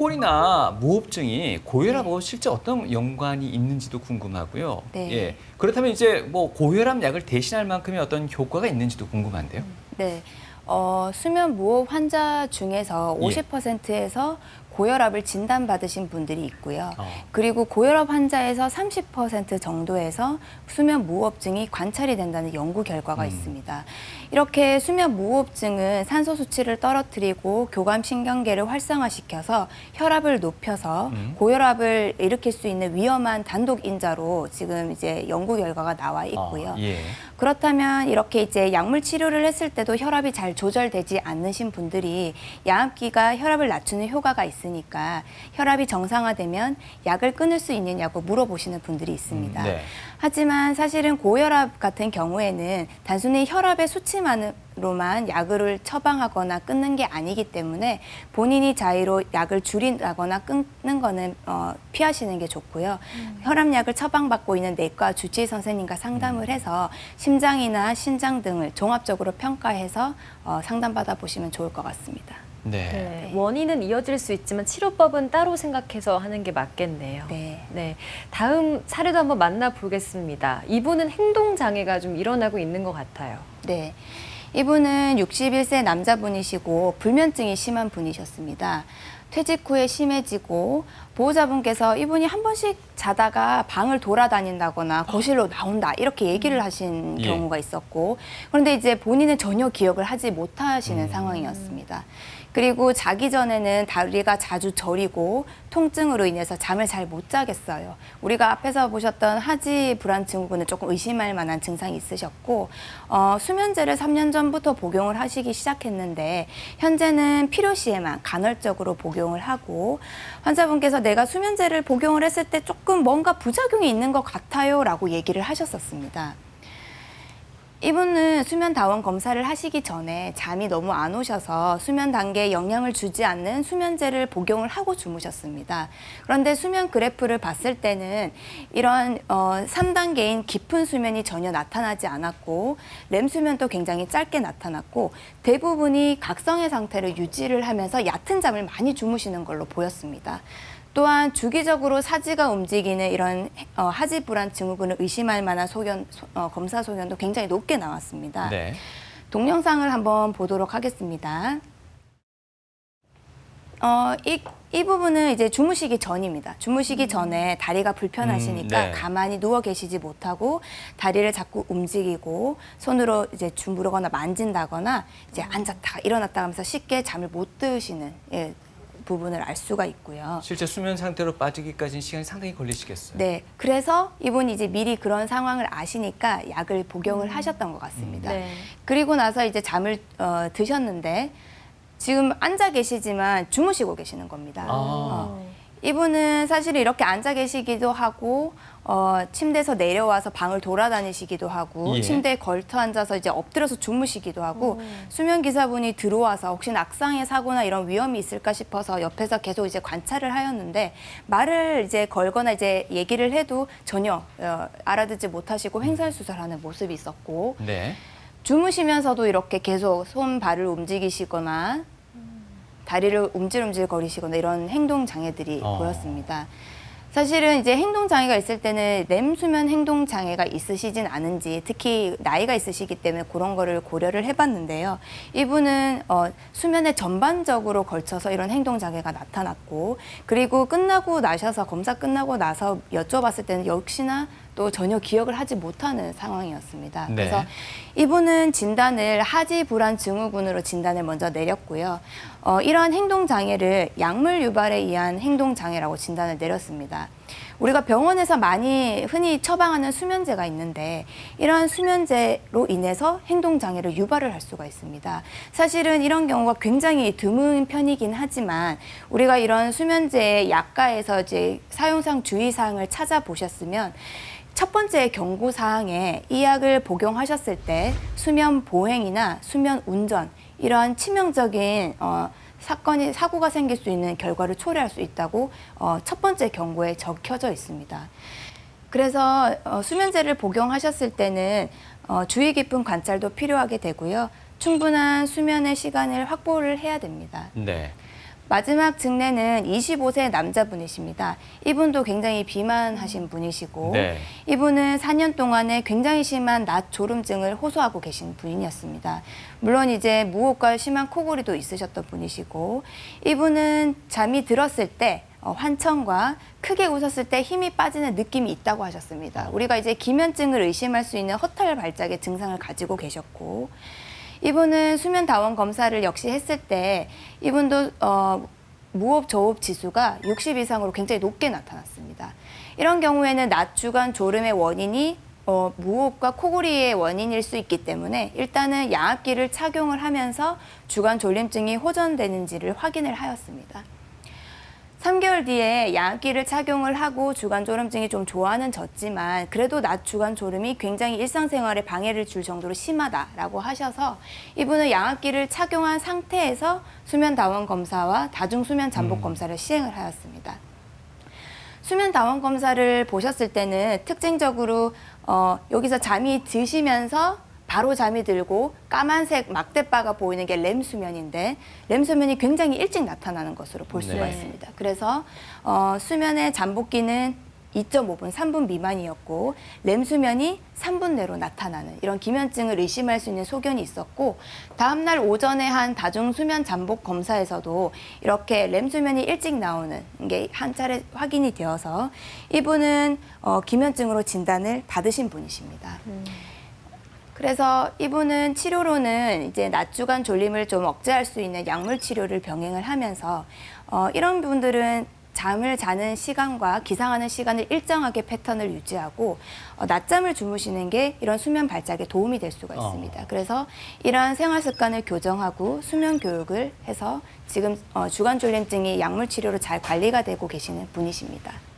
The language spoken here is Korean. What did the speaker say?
토골이나 무호흡증이 고혈압하고 실제 어떤 연관이 있는지도 궁금하고요. 네. 예. 그렇다면 이제 뭐 고혈압 약을 대신할 만큼의 어떤 효과가 있는지도 궁금한데요. 네. 어, 수면 무호흡 환자 중에서 예. 50%에서 고혈압을 진단받으신 분들이 있고요. 어. 그리고 고혈압 환자에서 30% 정도에서 수면 무호흡증이 관찰이 된다는 연구 결과가 음. 있습니다. 이렇게 수면 무호흡증은 산소 수치를 떨어뜨리고 교감 신경계를 활성화시켜서 혈압을 높여서 음. 고혈압을 일으킬 수 있는 위험한 단독 인자로 지금 이제 연구 결과가 나와 있고요. 아, 예. 그렇다면 이렇게 이제 약물 치료를 했을 때도 혈압이 잘 조절되지 않으신 분들이 야암기가 혈압을 낮추는 효과가 있으니까 혈압이 정상화되면 약을 끊을 수 있느냐고 물어보시는 분들이 있습니다. 음, 네. 하지만 사실은 고혈압 같은 경우에는 단순히 혈압의 수치만으 로만 약을 처방하거나 끊는 게 아니기 때문에 본인이 자의로 약을 줄인다거나 끊는 거는 어, 피하시는 게 좋고요. 혈압약을 처방받고 있는 내과 주치의 선생님과 상담을 해서 심장이나 신장 등을 종합적으로 평가해서 어, 상담받아 보시면 좋을 것 같습니다. 네. 네, 원인은 이어질 수 있지만 치료법은 따로 생각해서 하는 게 맞겠네요. 네. 네, 다음 사례도 한번 만나보겠습니다. 이분은 행동 장애가 좀 일어나고 있는 것 같아요. 네. 이분은 61세 남자분이시고 불면증이 심한 분이셨습니다. 퇴직 후에 심해지고 보호자분께서 이분이 한 번씩 자다가 방을 돌아다닌다거나 거실로 나온다 이렇게 얘기를 하신 예. 경우가 있었고 그런데 이제 본인은 전혀 기억을 하지 못하시는 음. 상황이었습니다. 그리고 자기 전에는 다리가 자주 저리고 통증으로 인해서 잠을 잘 못 자겠어요. 우리가 앞에서 보셨던 하지 불안 증후군은 조금 의심할 만한 증상이 있으셨고 어, 수면제를 3년 전부터 복용을 하시기 시작했는데 현재는 필요시에만 간헐적으로 복용 을 하고 환자분께서 내가 수면제를 복용을 했을 때 조금 뭔가 부작용이 있는 것 같아요라고 얘기를 하셨었습니다. 이분은 수면 다원 검사를 하시기 전에 잠이 너무 안 오셔서 수면 단계에 영향을 주지 않는 수면제를 복용을 하고 주무셨습니다. 그런데 수면 그래프를 봤을 때는 이런 어, 3단계인 깊은 수면이 전혀 나타나지 않았고 렘 수면도 굉장히 짧게 나타났고 대부분이 각성의 상태를 유지를 하면서 얕은 잠을 많이 주무시는 걸로 보였습니다. 또한 주기적으로 사지가 움직이는 이런 어, 하지 불안 증후군을 의심할 만한 소견 소- 어, 검사 소견도 굉장히 높게 나왔습니다. 네. 동영상을 한번 보도록 하겠습니다. 어, 이, 이 부분은 이제 주무시기 전입니다. 주무시기 전에 다리가 불편하시니까 음, 네. 가만히 누워 계시지 못하고 다리를 자꾸 움직이고 손으로 이제 주무르거나 만진다거나 이제 앉았다 일어났다 하면서 쉽게 잠을 못 드시는 예, 부분을 알 수가 있고요. 실제 수면 상태로 빠지기까지는 시간이 상당히 걸리시겠어요. 네, 그래서 이분이 이제 미리 그런 상황을 아시니까 약을 복용을 하셨던 것 같습니다. 네. 그리고 나서 이제 잠을 어, 드셨는데 지금 앉아 계시지만 주무시고 계시는 겁니다. 아. 어, 이분은 사실 이렇게 앉아 계시기도 하고 어, 침대에서 내려와서 방을 돌아다니시기도 하고 예. 침대에 걸터 앉아서 이제 엎드려서 주무시기도 하고 수면 기사분이 들어와서 혹시 낙상의 사고나 이런 위험이 있을까 싶어서 옆에서 계속 이제 관찰을 하였는데 말을 이제 걸거나 이제 얘기를 해도 전혀 어, 알아듣지 못하시고 횡설수설하는 모습이 있었고 네. 주무시면서도 이렇게 계속 손 발을 움직이시거나 다리를 움찔움찔 거리시거나 이런 행동 장애들이 어. 보였습니다. 사실은 이제 행동 장애가 있을 때는 렘 수면 행동 장애가 있으시진 않은지 특히 나이가 있으시기 때문에 그런 거를 고려를 해봤는데요. 이분은 어, 수면에 전반적으로 걸쳐서 이런 행동 장애가 나타났고 그리고 끝나고 나셔서 검사 끝나고 나서 여쭤봤을 때는 역시나 또 전혀 기억을 하지 못하는 상황이었습니다. 네. 그래서 이분은 진단을 하지 불안 증후군으로 진단을 먼저 내렸고요. 어, 이러한 행동 장애를 약물 유발에 의한 행동 장애라고 진단을 내렸습니다. 우리가 병원에서 많이 흔히 처방하는 수면제가 있는데 이러한 수면제로 인해서 행동 장애를 유발을 할 수가 있습니다. 사실은 이런 경우가 굉장히 드문 편이긴 하지만 우리가 이런 수면제의 약가에서 이제 사용상 주의 사항을 찾아보셨으면 첫 번째 경고 사항에 이 약을 복용하셨을 때 수면 보행이나 수면 운전 이러한 치명적인 어, 사건이 사고가 생길 수 있는 결과를 초래할 수 있다고 어, 첫 번째 경고에 적혀져 있습니다. 그래서 어, 수면제를 복용하셨을 때는 어, 주의 깊은 관찰도 필요하게 되고요. 충분한 수면의 시간을 확보를 해야 됩니다. 네. 마지막 증례는 25세 남자분이십니다. 이분도 굉장히 비만하신 분이시고 네. 이분은 4년 동안에 굉장히 심한 낮 졸음증을 호소하고 계신 분이었습니다. 물론 이제 무호흡과 심한 코골이도 있으셨던 분이시고 이분은 잠이 들었을 때 어, 환청과 크게 웃었을 때 힘이 빠지는 느낌이 있다고 하셨습니다. 우리가 이제 기면증을 의심할 수 있는 허탈 발작의 증상을 가지고 계셨고 이분은 수면 다원 검사를 역시 했을 때 이분도 어, 무호흡 저호흡 지수가 60 이상으로 굉장히 높게 나타났습니다. 이런 경우에는 낮 주간 졸음의 원인이 어, 무호흡과 코골이의 원인일 수 있기 때문에 일단은 양압기를 착용을 하면서 주간 졸림증이 호전되는지를 확인을 하였습니다. 3개월 뒤에 양압기를 착용을 하고 주간 졸음증이 좀 좋아는 졌지만 그래도 낮 주간 졸음이 굉장히 일상생활에 방해를 줄 정도로 심하다라고 하셔서 이분은 양압기를 착용한 상태에서 수면 다원 검사와 다중 수면 잠복 검사를 시행을 하였습니다. 수면 다원 검사를 보셨을 때는 특징적으로 어, 여기서 잠이 드시면서 바로 잠이 들고 까만색 막대바가 보이는 게 렘 수면인데 렘 수면이 굉장히 일찍 나타나는 것으로 볼 수가 네. 있습니다. 그래서 어, 수면의 잠복기는 2.5분, 3분 미만이었고 렘 수면이 3분 내로 나타나는 이런 기면증을 의심할 수 있는 소견이 있었고 다음 날 오전에 한 다중 수면 잠복 검사에서도 이렇게 렘 수면이 일찍 나오는 게 한 차례 확인이 되어서 이분은 어, 기면증으로 진단을 받으신 분이십니다. 그래서 이분은 치료로는 이제 낮 주간 졸림을 좀 억제할 수 있는 약물 치료를 병행을 하면서 어, 이런 분들은 잠을 자는 시간과 기상하는 시간을 일정하게 패턴을 유지하고 어, 낮잠을 주무시는 게 이런 수면 발작에 도움이 될 수가 있습니다. 그래서 이러한 생활 습관을 교정하고 수면 교육을 해서 지금 어, 주간 졸림증이 약물 치료로 잘 관리가 되고 계시는 분이십니다.